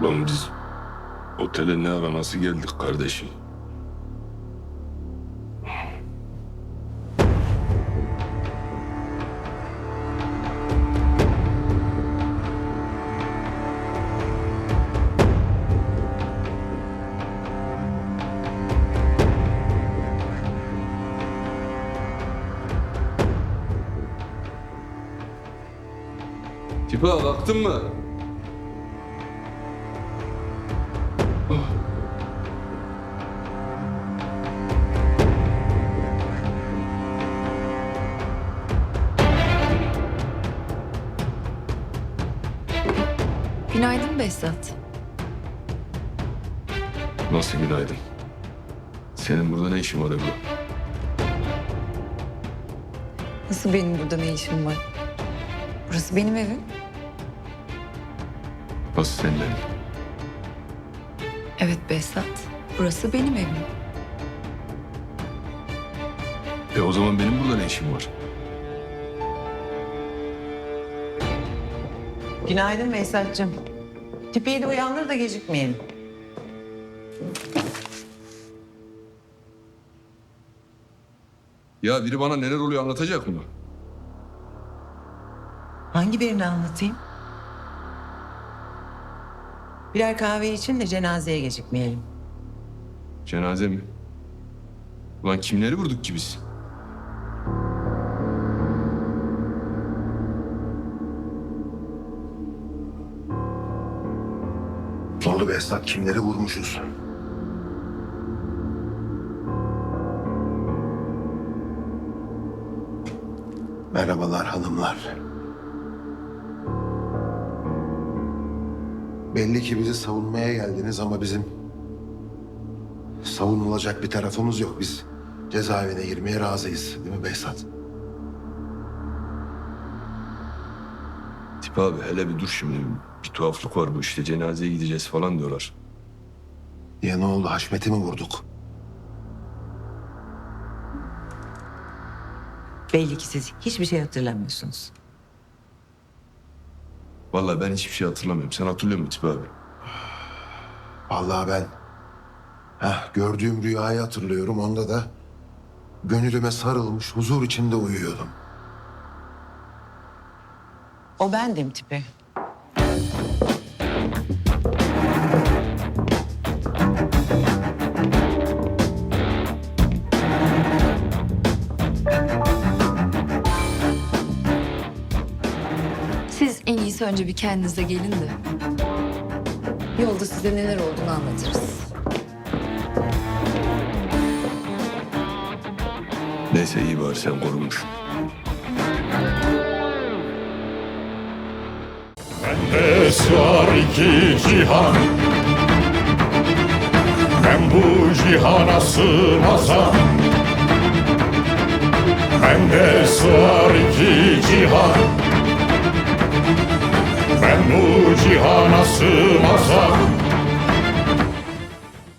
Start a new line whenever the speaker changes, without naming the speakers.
Ulan biz otele ne ara nasıl geldik kardeşim? Tipe kalktın mı?
Günaydın Behzat.
Nasıl günaydın? Senin burada ne işin var Ebru?
Nasıl benim burada ne işim var? Burası benim evim.
Nasıl senin evin?
Evet Behzat. Burası benim evim.
E o zaman benim burada ne işim var?
Günaydın Veysat'cığım. Tipiyi de uyandır da gecikmeyelim.
Ya biri bana neler oluyor anlatacak mı?
Hangi birini anlatayım? Birer kahve için de cenazeye gecikmeyelim.
Cenaze mi? Ulan kimleri vurduk ki biz?
Oldu be Esat? Kimleri vurmuşuz? Merhabalar hanımlar. Belli ki bizi savunmaya geldiniz ama bizim savunulacak bir tarafımız yok. Biz cezaevine girmeye razıyız. Değil mi Behzat?
Tip abi hele bir dur şimdi. Bir tuhaflık var bu işte cenazeye gideceğiz falan diyorlar.
Ya ne oldu? Haşmet'i mi vurduk?
Belli ki siz hiçbir şey hatırlamıyorsunuz.
Vallahi ben hiçbir şey hatırlamıyorum. Sen hatırlıyor musun Tip abi?
Vallahi ben heh, gördüğüm rüyayı hatırlıyorum. Onda da gönülüme sarılmış huzur içinde uyuyordum.
O bendim tipi.
Siz en iyisi önce bir kendinize gelin de. Yolda size neler olduğunu anlatırız.
Neyse iyi bari sen korunmuş.
Bende sığar iki cihan. Ben bu cihana sığmazam. Bende sığar iki cihan. Ben bu cihana sığmazam